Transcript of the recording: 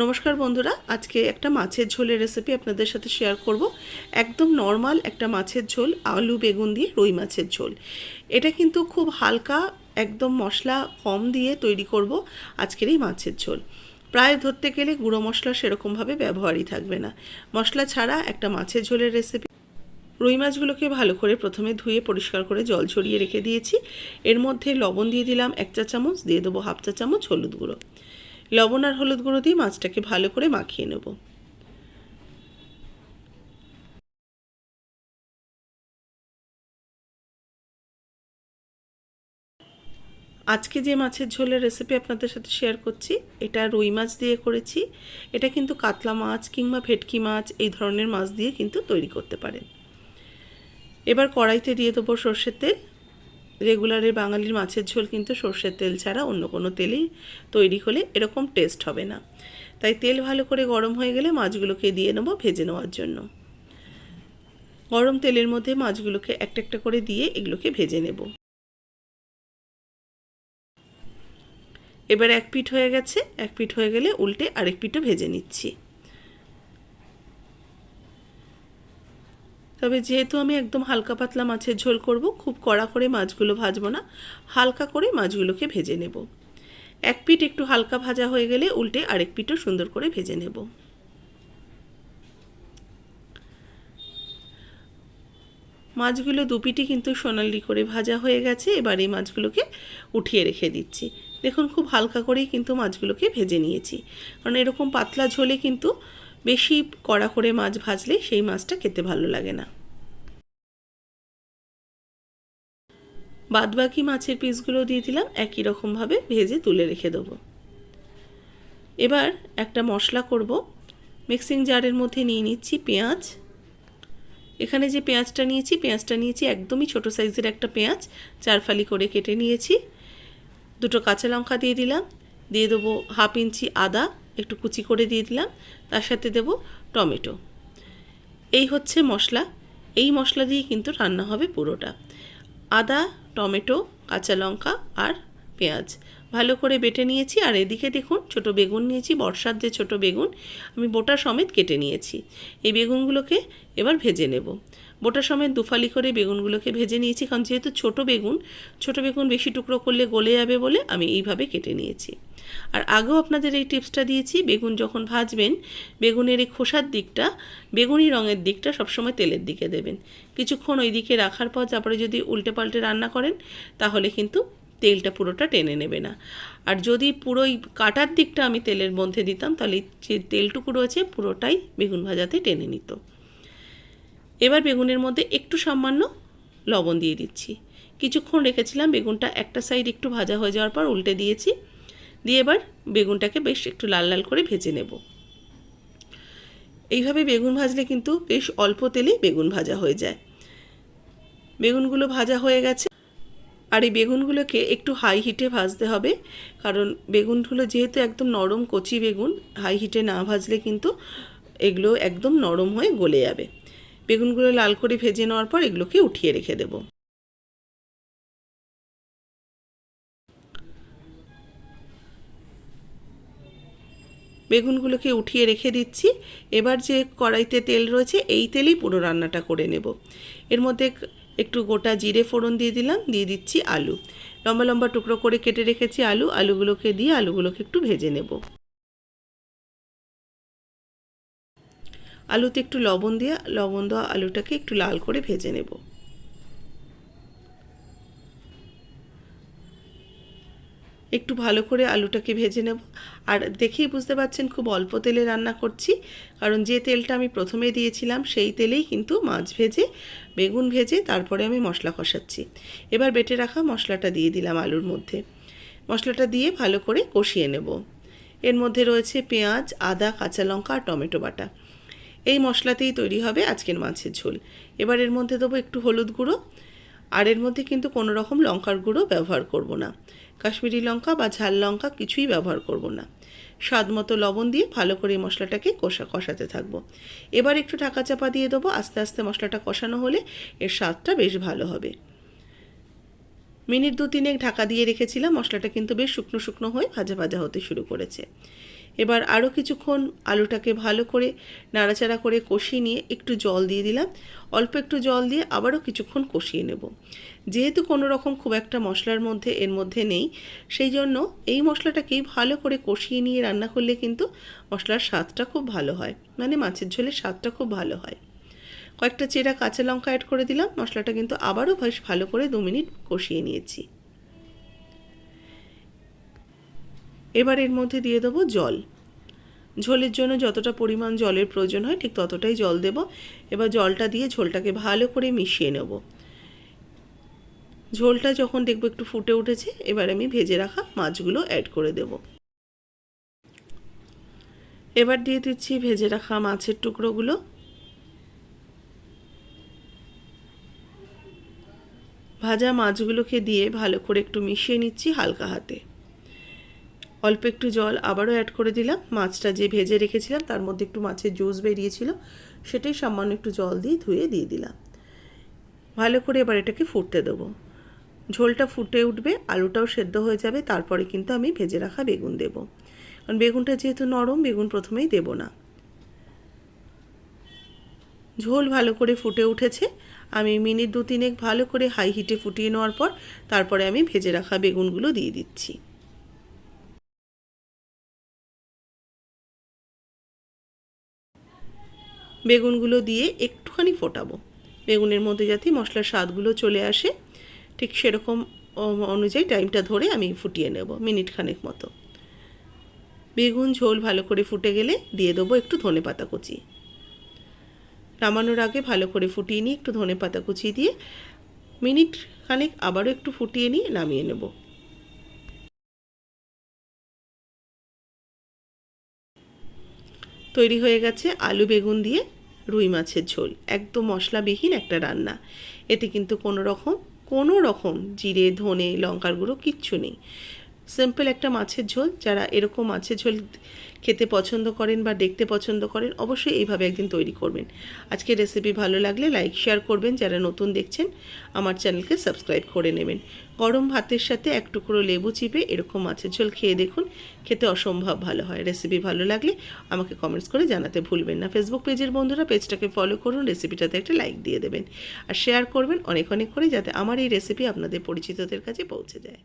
নমস্কার বন্ধুরা, আজকে একটা মাছের ঝোলের রেসিপি আপনাদের সাথে শেয়ার করব। একদম নর্মাল একটা মাছের ঝোল, আলু, বেগুন দিয়ে রুই মাছের ঝোল। এটা কিন্তু খুব হালকা, একদম মশলা কম দিয়ে তৈরি করব আজকের এই মাছের ঝোল। প্রায় ধরতে গেলে গুঁড়ো মশলা সেরকমভাবে ব্যবহারই থাকবে না। মশলা ছাড়া একটা মাছের ঝোলের রেসিপি রুই মাছগুলোকে ভালো করে প্রথমে ধুয়ে পরিষ্কার করে জল ছড়িয়ে রেখে দিয়েছি। এর মধ্যে লবণ দিয়ে দিলাম এক চা চামচ দিয়ে দেবো হাফ চা চামচ হলুদ গুঁড়ো। লবণ আর হলুদ গুঁড়ো দিয়ে মাছটাকে ভালো করে মাখিয়ে নেব। আজকে যে মাছের ঝোলের রেসিপি আপনাদের সাথে শেয়ার করছি, এটা রুই মাছ দিয়ে করেছি। এটা কিন্তু কাতলা মাছ কিংবা ভেটকি মাছ, এই ধরনের মাছ দিয়ে কিন্তু তৈরি করতে পারেন। এবার কড়াইতে দিয়ে দেবো সর্ষের তেল। রেগুলারে বাঙালির মাছের ঝোল কিন্তু সর্ষের তেল ছাড়া অন্য কোনো তেলেই তৈরি হলে এরকম টেস্ট হবে না। তাই তেল ভালো করে গরম হয়ে গেলে মাছগুলোকে দিয়ে নেব ভেজে নেওয়ার জন্য। গরম তেলের মধ্যে মাছগুলোকে একটা একটা করে দিয়ে এগুলোকে ভেজে নেব। এবার এক পিঠ হয়ে গেছে, এক পিঠ হয়ে গেলে উল্টে আরেক পিঠও ভেজে নিচ্ছি। তবে যেহেতু আমি একদম হালকা পাতলা মাছের ঝোল করব, খুব কড়া করে মাছগুলো ভাজবো না। হালকা করে মাছগুলোকে ভেজে নেব। এক পিঠ একটু হালকা ভাজা হয়ে গেলে উল্টে আরেক পিঠও সুন্দর করে ভেজে নেব। মাছগুলো দু দুপিটি কিন্তু সোনালি করে ভাজা হয়ে গেছে, এবার এই মাছগুলোকে উঠিয়ে রেখে দিচ্ছি। দেখুন, খুব হালকা করেই কিন্তু মাছগুলোকে ভেজে নিয়েছি। কারণ এরকম পাতলা ঝোলে কিন্তু বেশি কড়া করে মাছ ভাজলে সেই মাছটা খেতে ভালো লাগে না। বাদবাকি মাছের পিসগুলো দিয়ে দিলাম, একই রকমভাবে ভেজে তুলে রেখে দেবো। এবার একটা মশলা করব। মিক্সিং জারের মধ্যে নিয়ে নিচ্ছি পেঁয়াজ। এখানে যে পেঁয়াজটা নিয়েছি পেঁয়াজটা নিয়েছি একদমই ছোট সাইজের একটা পেঁয়াজ চার ফালি করে কেটে নিয়েছি। দুটো কাঁচা লঙ্কা দিয়ে দিলাম। দিয়ে দেবো হাফ ইঞ্চি আদা। একটু কুচি করে দিয়ে দিলাম, তার সাথে দেব টমেটো। এই হচ্ছে মশলা। এই মশলা দিয়ে কিন্তু রান্না হবে পুরোটা। আদা, টমেটো, কাঁচা লঙ্কা আর পেঁয়াজ। ভালো করে বেটে নিয়েছি। আর এদিকে দেখুন, ছোট বেগুন নিয়েছি, বর্ষার যে ছোট বেগুন, আমি বোটা সমেত কেটে নিয়েছি। এই বেগুনগুলোকে এবার ভেজে নেব। বোটা সময় দুফালি করে বেগুনগুলোকে ভেজে নিয়েছি, কারণ যেহেতু ছোট বেগুন ছোট বেগুন বেশি টুকরো করলে গলে যাবে বলে আমি এইভাবে কেটে নিয়েছি। আর আগেও আপনাদের এই টিপসটা দিয়েছি, বেগুন যখন ভাজবেন, বেগুনের এই খোসার দিকটা, বেগুনি রঙের দিকটা সবসময় তেলের দিকে দেবেন। কিছুক্ষণ ওই দিকে রাখার পর তারপরে যদি উল্টে পাল্টে রান্না করেন, তাহলে কিন্তু তেলটা পুরোটা টেনে নেবে না। আর যদি পুরোই কাটার দিকটা আমি তেলের মধ্যে দিতাম, তাহলে যে তেলটুকু রয়েছে পুরোটাই বেগুন ভাজাতে টেনে নিত। এবার বেগুনের মধ্যে একটু সামান্য লবণ দিয়ে দিচ্ছি। কিছুক্ষণ রেখেছিলাম বেগুনটা একটা সাইড একটু ভাজা হয়ে যাওয়ার পর উল্টে দিয়েছি। দিয়ে এবার বেগুনটাকে বেশ একটু লাল লাল করে ভেজে নেব। এইভাবে বেগুন ভাজলে কিন্তু বেশ অল্প তেলেই বেগুন ভাজা হয়ে যায়। বেগুনগুলো ভাজা হয়ে গেছে। আর এই বেগুনগুলোকে একটু হাই হিটে ভাজতে হবে। কারণ বেগুনগুলো যেহেতু একদম নরম কচি বেগুন হাই হিটে না ভাজলে কিন্তু এগুলো একদম নরম হয়ে গলে যাবে। বেগুনগুলো লাল করে ভেজে নেওয়ার পর এগুলোকে উঠিয়ে রেখে দেবো। বেগুনগুলোকে উঠিয়ে রেখে দিচ্ছি। এবার যে কড়াইতে তেল রয়েছে, এই তেলেই পুরো রান্নাটা করে নেব। এর মধ্যে একটু গোটা জিরে ফোড়ন দিয়ে দিলাম, দিয়ে দিচ্ছি আলু। লম্বা লম্বা টুকরো করে কেটে রেখেছি আলু। আলুগুলোকে দিয়ে আলুগুলোকে একটু ভেজে নেব। আলুতে একটু লবণ দিয়ে, লবণ দেওয়া আলুটাকে একটু লাল করে ভেজে নেব। একটু ভালো করে আলুটাকে ভেজে নেব। আর দেখেই বুঝতে পারছেন খুব অল্প তেলে রান্না করছি, কারণ যে তেলটা আমি প্রথমে দিয়েছিলাম সেই তেলেই কিন্তু মাছ ভেজে, বেগুন ভেজে, তারপরে আমি মশলা কষাচ্ছি। এবার বেটে রাখা মশলাটা দিয়ে দিলাম আলুর মধ্যে। মশলাটা দিয়ে ভালো করে কষিয়ে নেব। এর মধ্যে রয়েছে পেঁয়াজ, আদা, কাঁচা লঙ্কা আর টমেটো বাটা। এই মশলাতেই তৈরি হবে আজকের মাছের ঝোল। এবার এর মধ্যে দেবো একটু হলুদ গুঁড়ো। আর এর মধ্যে কিন্তু কোনো রকম লঙ্কার গুঁড়ো ব্যবহার করব না। কাশ্মীরি লঙ্কা বা ঝাল লঙ্কা কিছুই ব্যবহার করব না। স্বাদ মতো লবণ দিয়ে ভালো করে এই মশলাটাকে কষা কষাতে থাকব। এবার একটু ঢাকা চাপা দিয়ে দেবো, আস্তে আস্তে মশলাটা কষানো হলে এর স্বাদটা বেশ ভালো হবে। মিনিট দু তিনেক ঢাকা দিয়ে রেখেছিলাম, মশলাটা কিন্তু বেশ শুকনো শুকনো হয়ে ভাজা ভাজা হতে শুরু করেছে। এবার আরও কিছুক্ষণ আলুটাকে ভালো করে নাড়াচাড়া করে কষিয়ে নিয়ে একটু জল দিয়ে দিলাম। অল্প একটু জল দিয়ে আবারও কিছুক্ষণ কষিয়ে নেব। যেহেতু কোনো রকম খুব একটা মশলার মধ্যে, এর মধ্যে নেই, সেই জন্য এই মশলাটাকেই ভালো করে কষিয়ে নিয়ে রান্না করলে কিন্তু মশলার স্বাদটা খুব ভালো হয়। মানে মাছের ঝোলের স্বাদটা খুব ভালো হয়। কয়েকটা চেরা কাঁচা লঙ্কা অ্যাড করে দিলাম। মশলাটা কিন্তু আবারও বেশ ভালো করে দু মিনিট কষিয়ে নিয়েছি। এবার এর মধ্যে দিয়ে দেবো জল। ঝোলের জন্য যতটা পরিমাণ জলের প্রয়োজন হয় ঠিক ততটাই জল দেব। এবার জলটা দিয়ে ঝোলটাকে ভালো করে মিশিয়ে নেব। ঝোলটা যখন দেখব একটু ফুটে উঠেছে, এবার আমি ভেজে রাখা মাছগুলো অ্যাড করে দেব। এবার দিয়ে দিচ্ছি ভেজে রাখা মাছের টুকরোগুলো। ভাজা মাছগুলোকে দিয়ে ভালো করে একটু মিশিয়ে নিচ্ছি হালকা হাতে। অল্প একটু জল আবারও অ্যাড করে দিলাম। মাছটা যে ভেজে রেখেছিলাম, তার মধ্যে একটু মাছের জুস বেরিয়েছিল, সেটাই সামান্য একটু জল দিয়ে ধুয়ে দিয়ে দিলাম। ভালো করে এবার এটাকে ফুটতে দেবো। ঝোলটা ফুটে উঠবে, আলুটাও সেদ্ধ হয়ে যাবে, তারপরে কিন্তু আমি ভেজে রাখা বেগুন দেব। কারণ বেগুনটা যেহেতু নরম, বেগুন প্রথমেই দেব না। ঝোল ভালো করে ফুটে উঠেছে। আমি মিনিট দু তিনেক ভালো করে হাই হিটে ফুটিয়ে নেওয়ার পর, তারপরে আমি ভেজে রাখা বেগুনগুলো দিয়ে দিচ্ছি। বেগুনগুলো দিয়ে একটুখানি ফোটাবো। বেগুনের মধ্যে যাতে মশলার স্বাদগুলো চলে আসে, ঠিক সেরকম অনুযায়ী টাইমটা ধরে আমি ফুটিয়ে নেব, মিনিট খানেক মতো। বেগুন ঝোল ভালো করে ফুটে গেলে দিয়ে দেবো একটু ধনে পাতা কুচি। নামানোর আগে ভালো করে ফুটিয়ে নিয়ে একটু ধনে পাতা কুচি দিয়ে মিনিট খানেক আবারও একটু ফুটিয়ে নিয়ে নামিয়ে নেব। তৈরি হয়ে গেছে আলু বেগুন দিয়ে রুই মাছের ঝোল। একদম মশলাবিহীন একটা রান্না। এতে কিন্তু কোনো রকম কোনো রকম জিরে, ধনে, লঙ্কার গুঁড়ো কিচ্ছু নেই। সিম্পল একটা মাছের ঝোল, যারা এরকম মাছের ঝোল খেতে পছন্দ করেন বা দেখতে পছন্দ করেন, অবশ্যই এইভাবে একদিন তৈরি করবেন। আজকে রেসিপি ভালো লাগলে লাইক শেয়ার করবেন, যারা নতুন দেখছেন, আমার চ্যানেলকে সাবস্ক্রাইব করে নেবেন। গরম ভাতের সাথে এক টুকরো লেবু চিপে এরকম মাছের ঝোল খেয়ে দেখুন, খেতে অসম্ভব ভালো হয়। রেসিপি ভালো লাগলে আমাকে কমেন্টস করে জানাতে ভুলবেন না। ফেসবুক পেজের বন্ধুরা পেজটাকে ফলো করুন রেসিপিটাতে একটা লাইক দিয়ে দেবেন। আর শেয়ার করবেন অনেক অনেক করে, যাতে আমার এই রেসিপি আপনাদের পরিচিতদের কাছে পৌঁছে যায়।